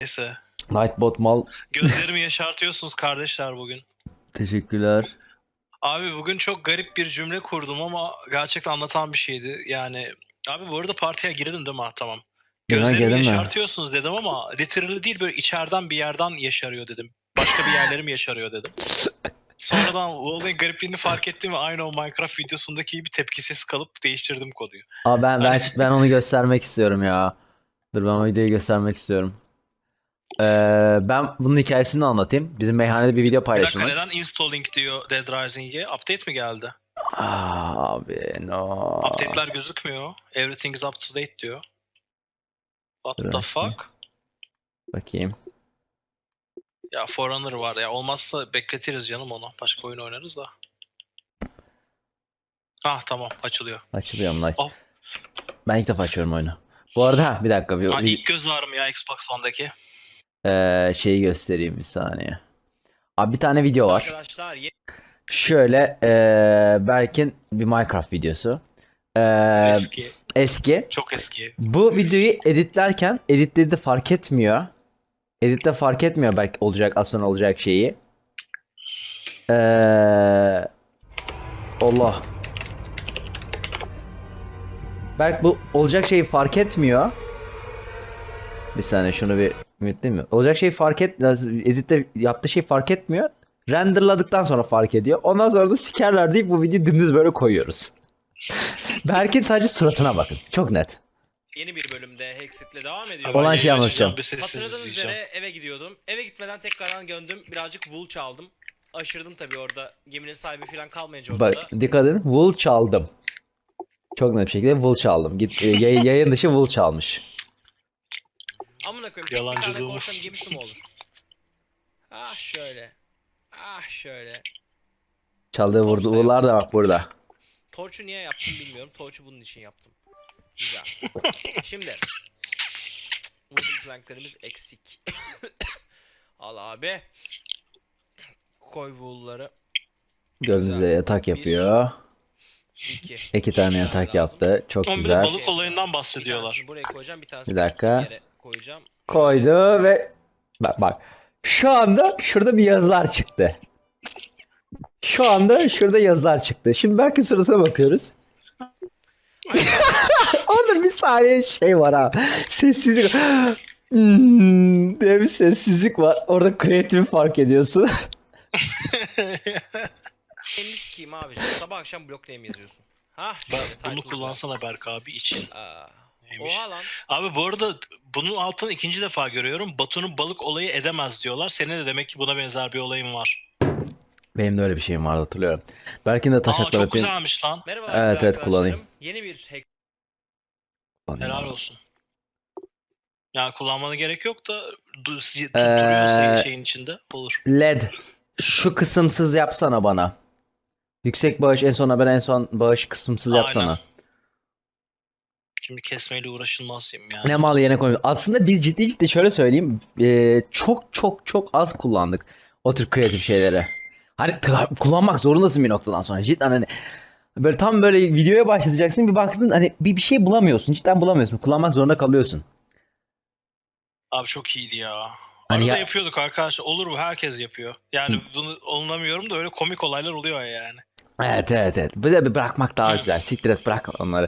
Neyse. Nightbot mal. Gözlerimi yaşartıyorsunuz kardeşler bugün. Teşekkürler. Abi bugün çok garip bir cümle kurdum ama gerçekten anlatan bir şeydi. Yani abi bu arada partiye girdin değil mi? Tamam. Gözlerimi yaşartıyorsunuz dedim ama literally değil böyle içeriden bir yerden yaşarıyor dedim. Başka bir yerlerim yaşarıyor dedim. Sonradan bu olayın garipliğini fark ettim ve aynı o Minecraft videosundaki gibi tepkisiz kalıp değiştirdim konuyu. Aa ben ben ben onu göstermek istiyorum ya. Dur ben o videoyu göstermek istiyorum. Ee, ben bunun hikayesini anlatayım. Bizim meyhanede bir video Bir dakika paylaşılmış. neden installing diyor Dead Rising'e? Update mi geldi? Abi no. Update'ler gözükmüyor. Everything is up to date diyor. What Dur the fuck? Bakayım. Ya Forerunner var ya. Olmazsa bekletiriz canım onu. Başka oyun oynarız da. Ah tamam açılıyor. Açılıyor? Nice. Oh. Ben ilk defa açıyorum oyunu. Bu arada bir dakika bir, Ha, ilk göz var mı ya Xbox One'daki? Eee, şeyi göstereyim bir saniye. Abi bir tane video var. Arkadaşlar Şöyle eee Berk'in bir Minecraft videosu. Eee, Eski. eski. Çok eski. Bu videoyu editlerken editledi fark etmiyor. Editte fark etmiyor belki olacak az sonra olacak şeyi. Ee, Allah. Berk bu olacak şeyi fark etmiyor. Bir saniye şunu bir mi? Olacak şeyi fark et, editte yaptığı şey fark etmiyor. Renderladıktan sonra fark ediyor. Ondan sonra da sikerler deyip bu videoyu dümdüz böyle koyuyoruz. Berk'in sadece suratına bakın. Çok net. yeni bir bölümde Hexit'le devam ediyor. Olan şeyi anlatacağım. Hatırladığınız üzere eve gidiyordum. Eve gitmeden tekrardan döndüm. Birazcık wool çaldım. Aşırdım tabii orada. Geminin sahibi falan kalmayınca ortada. Bak dikkat edin. Wool çaldım. Çok net bir şekilde wool çaldım. Git e, yay- yayın dışı wool çalmış. Amına koyayım tek bir tane korsan gemisi mi olur? Ah şöyle. Ah şöyle. Çaldığı vurdu wool'lar da bak burada. Torç'u niye yaptım bilmiyorum. Torç'u bunun için yaptım. Güzel. Şimdi. Wooden planklerimiz eksik. Al abi. Koy wool'ları. Gördüğünüz üzere yatak yapıyor. İki. İki tane yatak yaptı. Çok Ama bir de güzel. balık olayından bahsediyorlar. tanesini buraya koyacağım. Bir tanesini Bir dakika. bir yere koyacağım. Koydu ve bak bak. Şu anda şurada bir yazılar çıktı. Şu anda şurada yazılar çıktı. Şimdi belki sırasına bakıyoruz. Orada bir saniye şey var ha. Sessizlik. Hmm, diye bir sessizlik var. Orada kreatifi fark ediyorsun. Elini sikeyim abi. Sabah akşam blok name yazıyorsun. Hah Ben, bunu kullansana Berk abi için. Aa, Neymiş? Oha lan. Abi bu arada bunun altını ikinci defa görüyorum. Batu'nun balık olayı edemez diyorlar. Senin de demek ki buna benzer bir olayın var. Benim de öyle bir şeyim vardı hatırlıyorum. Belki de taş Aa atlar çok atayım. güzelmiş lan. Merhaba Evet, güzel evet, kullanayım. arkadaşlarım. Yeni bir hack Helal olsun. Ya kullanmana gerek yok da du- si- Ee, tutturuyor şeyin içinde. Olur. LED. Şu kısımsız yapsana bana. Yüksek bağış en sona ben en son bağış kısımsız yapsana. Aynen. Şimdi kesmeyle uğraşılmaz yani. Ne mal yerine koymuyor. Aslında biz ciddi ciddi şöyle söyleyeyim. eee, çok çok çok az kullandık o tür kreatif şeyleri. Hani kullanmak zorundasın bir noktadan sonra. Cidden hani böyle tam böyle videoya başlayacaksın bir baktın hani bir, bir şey bulamıyorsun. Cidden bulamıyorsun. Kullanmak zorunda kalıyorsun. Abi çok iyiydi ya. Hani Arada ya- yapıyorduk arkadaşlar. Olur bu herkes yapıyor. Yani bunu olunamıyorum da öyle komik olaylar oluyor yani. Evet evet evet. Bir de bir bırakmak daha Hı. güzel. Siktir et bırak onları.